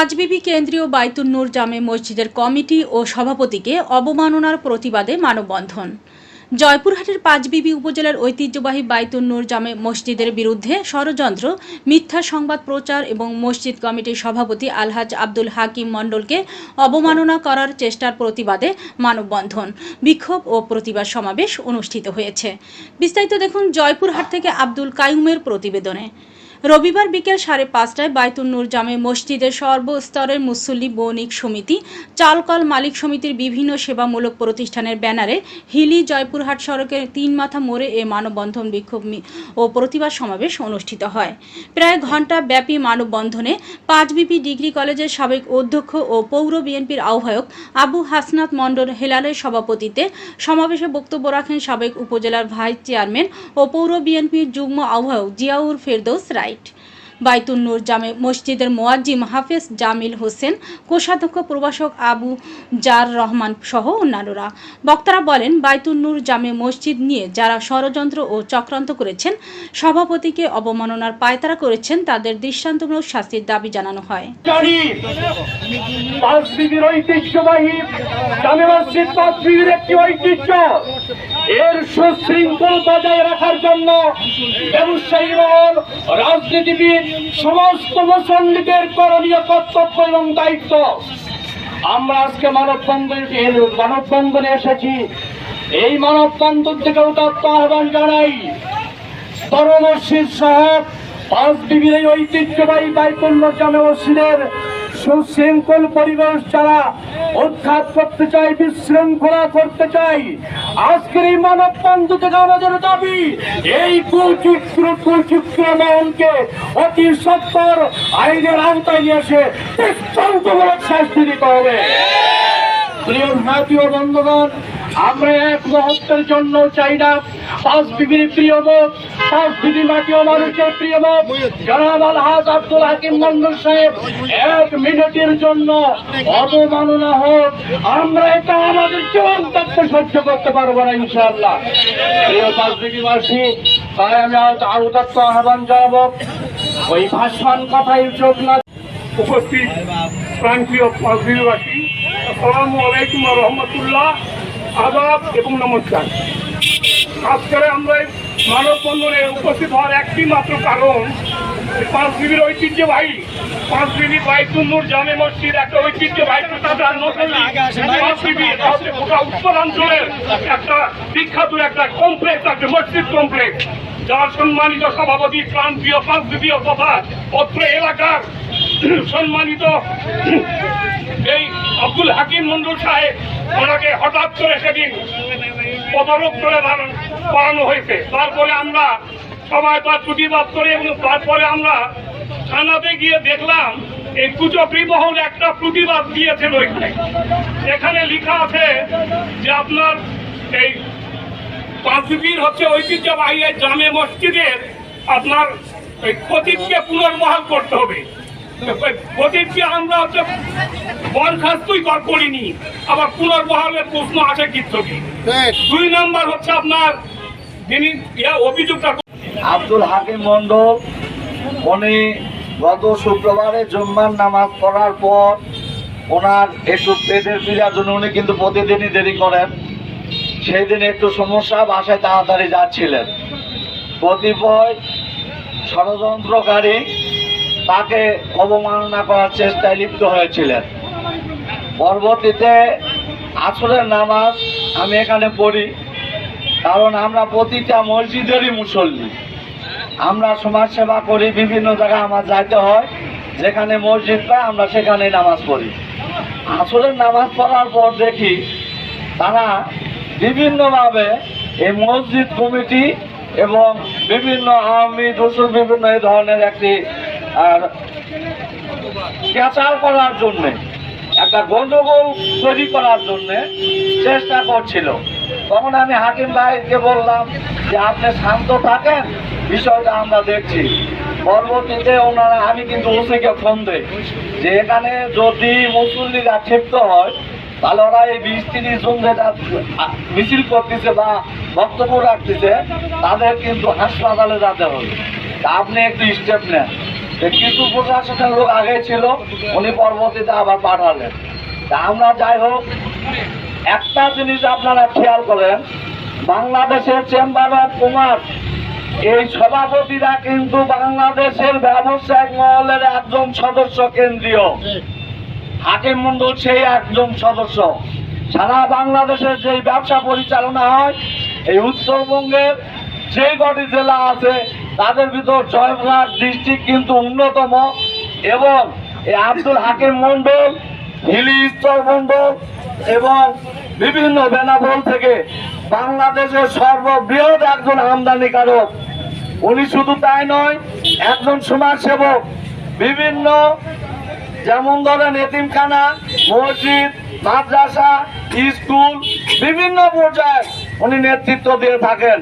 পাঁচবিবি কেন্দ্রীয় বাইতুন্নুর জামে মসজিদের কমিটি ও সভাপতিকে অবমাননার প্রতিবাদে মানববন্ধন। জয়পুরহাটের পাঁচবিবি উপজেলার ঐতিহ্যবাহী বাইতুন্নুর জামে মসজিদের বিরুদ্ধে ষড়যন্ত্র, মিথ্যা সংবাদ প্রচার এবং মসজিদ কমিটির সভাপতি আলহাজ আব্দুল হাকিম মণ্ডলকে অবমাননা করার চেষ্টার প্রতিবাদে মানববন্ধন বিক্ষোভ ও প্রতিবাদ সমাবেশ অনুষ্ঠিত হয়েছে। বিস্তারিত দেখুন জয়পুরহাট থেকে আব্দুল কায়ুমের প্রতিবেদনে। রবিবার বিকেল সাড়ে পাঁচটায় বাইতুন্নুর জামে মসজিদের সর্বস্তরের মুসল্লি বণিক সমিতি, চালকল মালিক সমিতির বিভিন্ন সেবামূলক প্রতিষ্ঠানের ব্যানারে হিলি জয়পুরহাট সড়কের তিন মাথা মোড়ে এ মানববন্ধন বিক্ষোভ ও প্রতিবাদ সমাবেশ অনুষ্ঠিত হয়। প্রায় ঘণ্টা ব্যাপী মানববন্ধনে পাঁচবিপি ডিগ্রি কলেজের সাবেক অধ্যক্ষ ও পৌর বিএনপির আহ্বায়ক আবু হাসনাত মণ্ডল হেলালের সভাপতিত্বে সমাবেশে বক্তব্য রাখেন সাবেক উপজেলার ভাইস চেয়ারম্যান ও পৌর বিএনপির যুগ্ম আহ্বায়ক জিয়াউর ফেরদৌস right. রাইট বাইতুন্নুর জামে মসজিদের মোয়াজ্জিম হাফেজ জামিল হোসেন, কোষাধ্যক্ষ প্রভাষক আবু জার রহমান সহ অন্যান্যরা। বক্তারা বলেন বাইতুন্নুর জামে মসজিদ নিয়ে যারা ষড়যন্ত্র ও চক্রান্ত করেছেন, সভাপতিকে অবমাননার পায়তারা করেছেন, তাদের দৃষ্টান্তমূলক শাস্তির দাবি জানানো হয়। এর সুশৃঙ্খল বজায় রাখার জন্য ব্যবসায়ী রাজনীতিবিদ সমস্ত মুসল্লিদের করণীয় কর্তব্য এবং দায়িত্ব। আমরা আজকে মানববন্ধন মানববন্ধনে এসেছি। এই মানববন্ধন থেকে উদাত্ত আহ্বান জানাই বড় সাহেব সহ পাঁচ বিবির ঐতিহ্যবাহী বাইপুণ্য জামে মসজিদের সুশৃঙ্খল পরিবেশ যারা উৎখাত করতে চাই বিশৃঙ্খলা করতে চাই আজকের এই মানব বন্ধু থেকে আমাদের দাবি, এই কুচিত্র কুচিত্র মহলকে অতি সত্তর আইনের আওতায় নিয়ে এসে দৃষ্টান্তমূলক শাস্তি দিতে হবে। প্রিয় ভারতীয় বন্ধুগণ, আমরা এক মুহূর্তের জন্য চাই না, পাঁচ বিবির প্রিয় মুখ বিবি মাটিও মানুষের প্রিয় জনাব আলহাজ আব্দুল হাকিম মন্ডল সাহেব, এক মিনিটের জন্য অবমাননা হোক। আমরা এটা আমাদের জীবন থাকতে সহ্য করতে পারব না, ইনশাআল্লাহ। প্রিয় পাঁচ বিবিবাসী তাই আমি আউদাত্ত আহ্বান জানাব। ওই ভাষণ কথাই চোখ না উপস্থিত প্রান্তীয় অভিবাসী আসসালামু আলাইকুম রহমতুল্লাহ, আদাব এবং নমস্কার। আজকে আমরা মানববন্ধনে উপস্থিত হওয়ার একটি মাত্র কারণ এই পাঁচ বিবির ঐতিহ্যবাহী, পাঁচ বিবি বাইতুন্নুর জামে মসজিদ একটা ঐতিহ্যবাহী প্রতিষ্ঠান গোটা উত্তরাঞ্চলের একটা বিখ্যাত একটা কমপ্লেক্স একটা মসজিদ কমপ্লেক্স যার সম্মানিত সভাপতি প্রান্তীয় পাঁচ বিবি তথা অত্র এলাকার সম্মানিত এই আব্দুল হাকিম মন্ডল সাহেব, ওনাকে হঠাৎ করে সেদিন পদরোপ করে করানো হয়েছে। তারপরে আমরা সবাই তার প্রতিবাদ করে এবং তারপরে আমরা থানাতে গিয়ে দেখলাম, এই কুচক্রি মহল একটা প্রতিবাদ দিয়েছিল এখানে। এখানে লেখা আছে যে আপনার এই পাঁচবির হচ্ছে ঐতিহ্যবাহী জামে মসজিদের আপনার এই খতিবকে পুনর্বহাল করতে হবে। খতিবকে আমরা হচ্ছে বরখাস্তই কর করিনি। আবার পুনর্বহালের প্রশ্ন আছে কিছু দুই নাম্বার হচ্ছে আপনার যিনি অভিযোগটা আব্দুল হাকিম মন্ডল উনি গত শুক্রবারে জুম্মার নামাজ পড়ার পর ওনার একটু পেটের পীড়ার জন্য উনি কিন্তু প্রতিদিনই দেরি করেন। সেই দিন একটু সমস্যা বাসায় তাড়াতাড়ি যাচ্ছিলেন। কতিপয় ষড়যন্ত্রকারী তাকে অবমাননা করার চেষ্টায় লিপ্ত হয়েছিলেন। পরবর্তীতে আসরের নামাজ আমি এখানে পড়ি, কারণ আমরা প্রতিটা মসজিদেরই মুসল্লি। আমরা সমাজ সেবা করি, বিভিন্ন জায়গায় আমার যাইতে হয়, যেখানে মসজিদ পাই আমরা সেখানে নামাজ পড়ি। আসরের নামাজ পড়ার পর দেখি তারা বিভিন্নভাবে এই মসজিদ কমিটি এবং বিভিন্ন আওয়ামী দোষর বিভিন্ন এই ধরনের একটি আর ক্যাচার করার জন্যে, একটা গন্ডগোল তৈরি করার জন্যে চেষ্টা করছিল। তখন আমি হাকিম ভাইকে বললাম যে, আপনি শান্ত থাকেন, বিষয়টা আমরা দেখছি। পরবর্তীতে ওনারা, আমি কিন্তু ওসিকে ফোন দেই যে, এখানে যদি মুসল্লিরা ক্ষিপ্ত হয়, তাহলে ওরা এই বিশ তিরিশ জন যেটা মিছিল করতেছে বা বক্তব্য রাখতেছে, তাদের কিন্তু হাসপাতালে যেতে হবে। আপনি একটু স্টেপ নেন। কিছু প্রশাসনের লোক আগে ছিল, উনি পরবর্তীতে আবার পাঠালেন। তা আমরা যাই হোক, একটা জিনিস আপনারা খেয়াল করেন, বাংলাদেশের চেম্বার অফ কমার্স এই সভাপতিরা কিন্তু বাংলাদেশের ব্যবসায়িক মহলের একজন সদস্য কেন্দ্রীয়। হাকিম মন্ডল সেই একজন সদস্য। সারা বাংলাদেশের যে ব্যবসা পরিচালনা হয়, এই উত্তরবঙ্গের যে কটি জেলা আছে তাদের ভিতর জয়পুরহাট ডিস্ট্রিক্ট কিন্তু অন্যতম এবং আব্দুল হাকিম মন্ডল হিলি স্তর মন্ডল এবং বিভিন্ন বেনাবল থেকে বাংলাদেশের সর্ববৃহৎ একজন আমদানিকারক উনি শুধু তাই নয়, একজন সমাজসেবক। বিভিন্ন যেমন ধরেন এতিমখানা, মসজিদ, মাদ্রাসা, স্কুল, বিভিন্ন পর্যায়ে উনি নেতৃত্ব দিয়ে থাকেন।